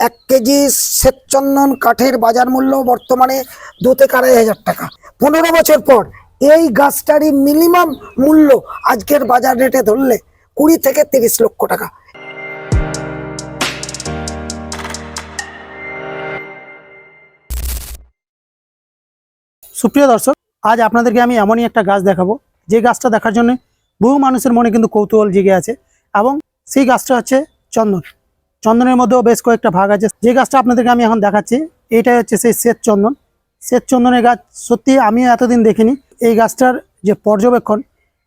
এক কেজি শ্বেতচন্দন কাঠের বাজার মূল্য বর্তমানে দু থেকে আড়াই হাজার টাকা। পনেরো বছর পর এই গাছটারই মিনিমাম মূল্য আজকের বাজার রেটে ধরলে কুড়ি থেকে তিরিশ লক্ষ টাকা। সুপ্রিয় দর্শক, আজ আপনাদেরকে আমি এমনই একটা গাছ দেখাবো। যে গাছটা দেখার জন্য বহু মানুষের মনে কিন্তু কৌতূহল জেগে আছে এবং সেই গাছটা হচ্ছে চন্দন। চন্দনের মধ্যেও বেশ কয়েকটা ভাগ আছে। যে গাছটা আপনাদেরকে আমি এখন দেখাচ্ছি এইটাই হচ্ছে সেই শ্বেত চন্দন। শ্বেত চন্দনের গাছ, সত্যি আমি এতদিন দেখিনি। এই গাছটার যে পর্যবেক্ষণ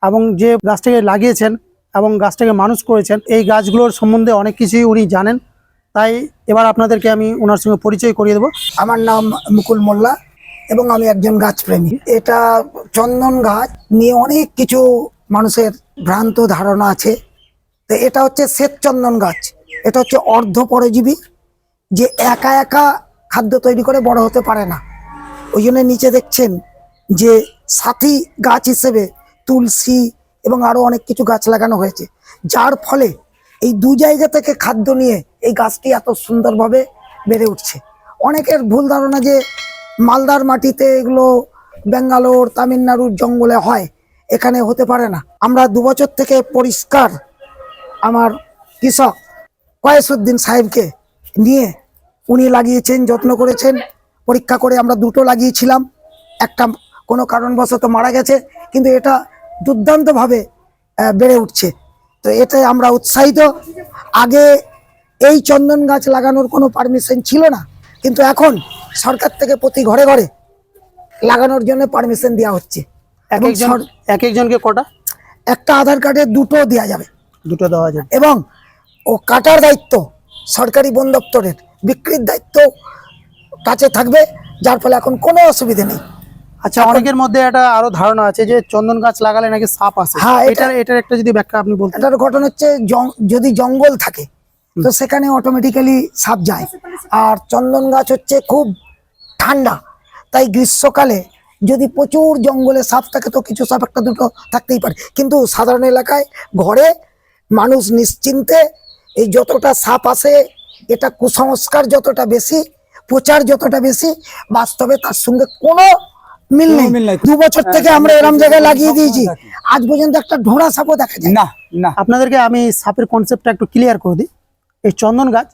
এবং যে গাছটাকে লাগিয়েছেন এবং গাছটাকে মানুষ করেছেন, এই গাছগুলোর সম্বন্ধে অনেক কিছুই উনি জানেন। তাই এবার আপনাদেরকে আমি ওনার সঙ্গে পরিচয় করিয়ে দেবো। আমার নাম মুকুল মোল্লা এবং আমি একজন গাছপ্রেমী। এটা চন্দন গাছ নিয়ে অনেক কিছু মানুষের ভ্রান্ত ধারণা আছে। তো এটা হচ্ছে শ্বেত চন্দন গাছ। এটা হচ্ছে অর্ধ পরজীবী যে একা একা খাদ্য তৈরি করে বড় হতে পারে না। ওই জন্য নিচে দেখছেন যে সাথী গাছ হিসেবে তুলসী এবং আরও অনেক কিছু গাছ লাগানো হয়েছে। যার ফলে এই দু জায়গা থেকে খাদ্য নিয়ে এই গাছটি এত সুন্দরভাবে বেড়ে উঠছে। অনেকের ভুল ধারণা যে মালদার মাটিতে এগুলো বেঙ্গালোর তামিলনাড়ুর জঙ্গলে হয়, এখানে হতে পারে না। আমরা দু বছর থেকে পরিষ্কার আমার কৃষক কয়েসুদ্দিন সাহেবকে নিয়ে উনি লাগিয়েছেন যত্ন করেছেন। পরীক্ষা করে আমরা দুটো লাগিয়েছিলাম। একটা কোনো কারণবশত মারা গেছে কিন্তু এটা দুর্দান্তভাবে বেড়ে উঠছে। তো এটাই আমরা উৎসাহিত। আগে এই চন্দন গাছ লাগানোর কোনো পারমিশন ছিল না কিন্তু এখন সরকার থেকে প্রতি ঘরে ঘরে লাগানোর জন্য পারমিশন দেওয়া হচ্ছে। এক একজন এক একজনকে কটা? একটা আধার কার্ডে দুটো দেওয়া যাবে। দুটো দেওয়া যাবে। এবং ও কাটার দায়িত্ব সরকারি বন দপ্তরের বিক্রির দায়িত্ব কাছে থাকবে যার ফলে এখন কোনো অসুবিধে নেই। আচ্ছা অনেকের মধ্যে একটা আরও ধারণা আছে যে চন্দন গাছ লাগালে নাকি সাপ আসে। হ্যাঁ, এটা- এটার এটার একটা যদি ব্যাখ্যা আপনি বলতেন। এটার ঘটনা হচ্ছে যদি জঙ্গল থাকে তো সেখানে অটোমেটিক্যালি সাপ যায়। আর চন্দন গাছ হচ্ছে খুব ঠান্ডা তাই গ্রীষ্মকালে যদি প্রচুর জঙ্গলে সাপ থাকে তো কিছু সাপ একটা দুটো থাকতেই পারে। কিন্তু সাধারণ এলাকায় ঘরে মানুষ নিশ্চিন্তে এই যতটা সাপ আসে এটা কুসংস্কার যতটা বেশি প্রচার যতটা বেশি বাস্তবে তার সঙ্গে কোনো মিল নেই। মিল নেই। দু বছর থেকে আমরা এরম জায়গায় লাগিয়ে দিয়েছি। আজ পর্যন্ত একটা ঢোড়া সাপও দেখা যায় না না। আপনাদেরকে আমি সাপের কনসেপ্টটা একটু ক্লিয়ার করে দিই। এই চন্দন গাছ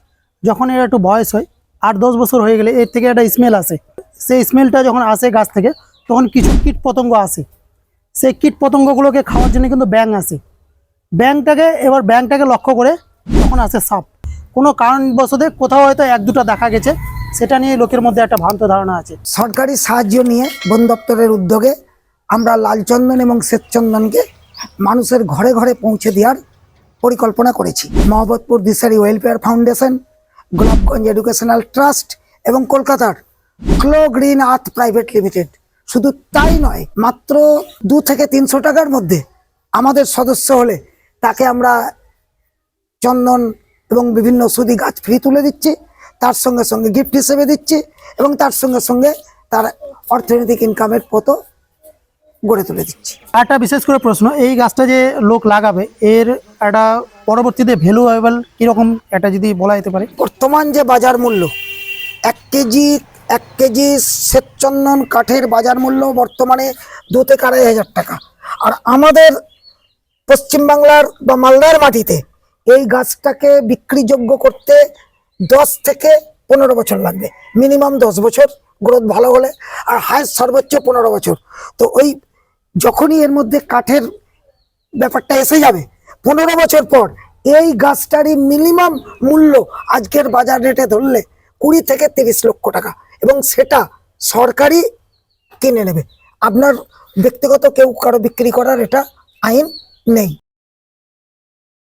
যখন এর একটু বয়স হয় আট দশ বছর হয়ে গেলে এর থেকে একটা স্মেল আসে। সেই স্মেলটা যখন আসে গাছ থেকে তখন কিছু কীট পতঙ্গ আসে। সেই কীট পতঙ্গগুলোকে খাওয়ার জন্য কিন্তু ব্যাং আসে। ব্যাংটাকে এবার ব্যাংটাকে লক্ষ্য করে তখন আসে সাপ। কোনো কারণবশতে কোথাও হয়তো এক দুটো দেখা গেছে, সেটা নিয়ে লোকের মধ্যে একটা ভ্রান্ত ধারণা আছে। সরকারি সাহায্য নিয়ে বন দপ্তরের উদ্যোগে আমরা লালচন্দন এবং শ্বেতচন্দনকে মানুষের ঘরে ঘরে পৌঁছে দেওয়ার পরিকল্পনা করেছি। Mohabbatpur Dishari welfare foundation, Golapganj educational trust এবং কলকাতার ক্লো গ্রিন আর্থ প্রাইভেট লিমিটেড। শুধু তাই নয়, মাত্র দু থেকে তিনশো টাকার মধ্যে আমাদের সদস্য হলে তাকে আমরা চন্দন এবং বিভিন্ন সুদি গাছ ফ্রি তুলে দিচ্ছি তার সঙ্গে সঙ্গে গিফট হিসেবে দিচ্ছি এবং তার সঙ্গে সঙ্গে তার অর্থনৈতিক ইনকামের পথও গড়ে তুলে দিচ্ছি। একটা বিশেষ করে প্রশ্ন এই গাছটা যে লোক লাগাবে এর একটা পরবর্তীতে ভ্যালুয়েবল কীরকম এটা যদি বলা যেতে পারে? বর্তমান যে বাজার মূল্য এক কেজি এক কেজি শ্বেতচন্দন কাঠের বাজার মূল্য বর্তমানে দু থেকে আড়াই হাজার টাকা। আর আমাদের পশ্চিমবাংলার বা মালদার মাটিতে এই গাছটাকে বিক্রিযোগ্য করতে দশ থেকে পনেরো বছর লাগবে। মিনিমাম দশ বছর গ্রোথ ভালো হলে আর হায়েস্ট সর্বোচ্চ পনেরো বছর। তো ওই যখনই এর মধ্যে কাঠের ব্যাপারটা এসে যাবে, পনেরো বছর পর এই গাছটারই মিনিমাম মূল্য আজকের বাজার রেটে ধরলে কুড়ি থেকে তিরিশ লক্ষ টাকা এবং সেটা সরকারি কিনে নেবে। আপনার ব্যক্তিগত কেউ কারও বিক্রি করার এটা আইন নেই।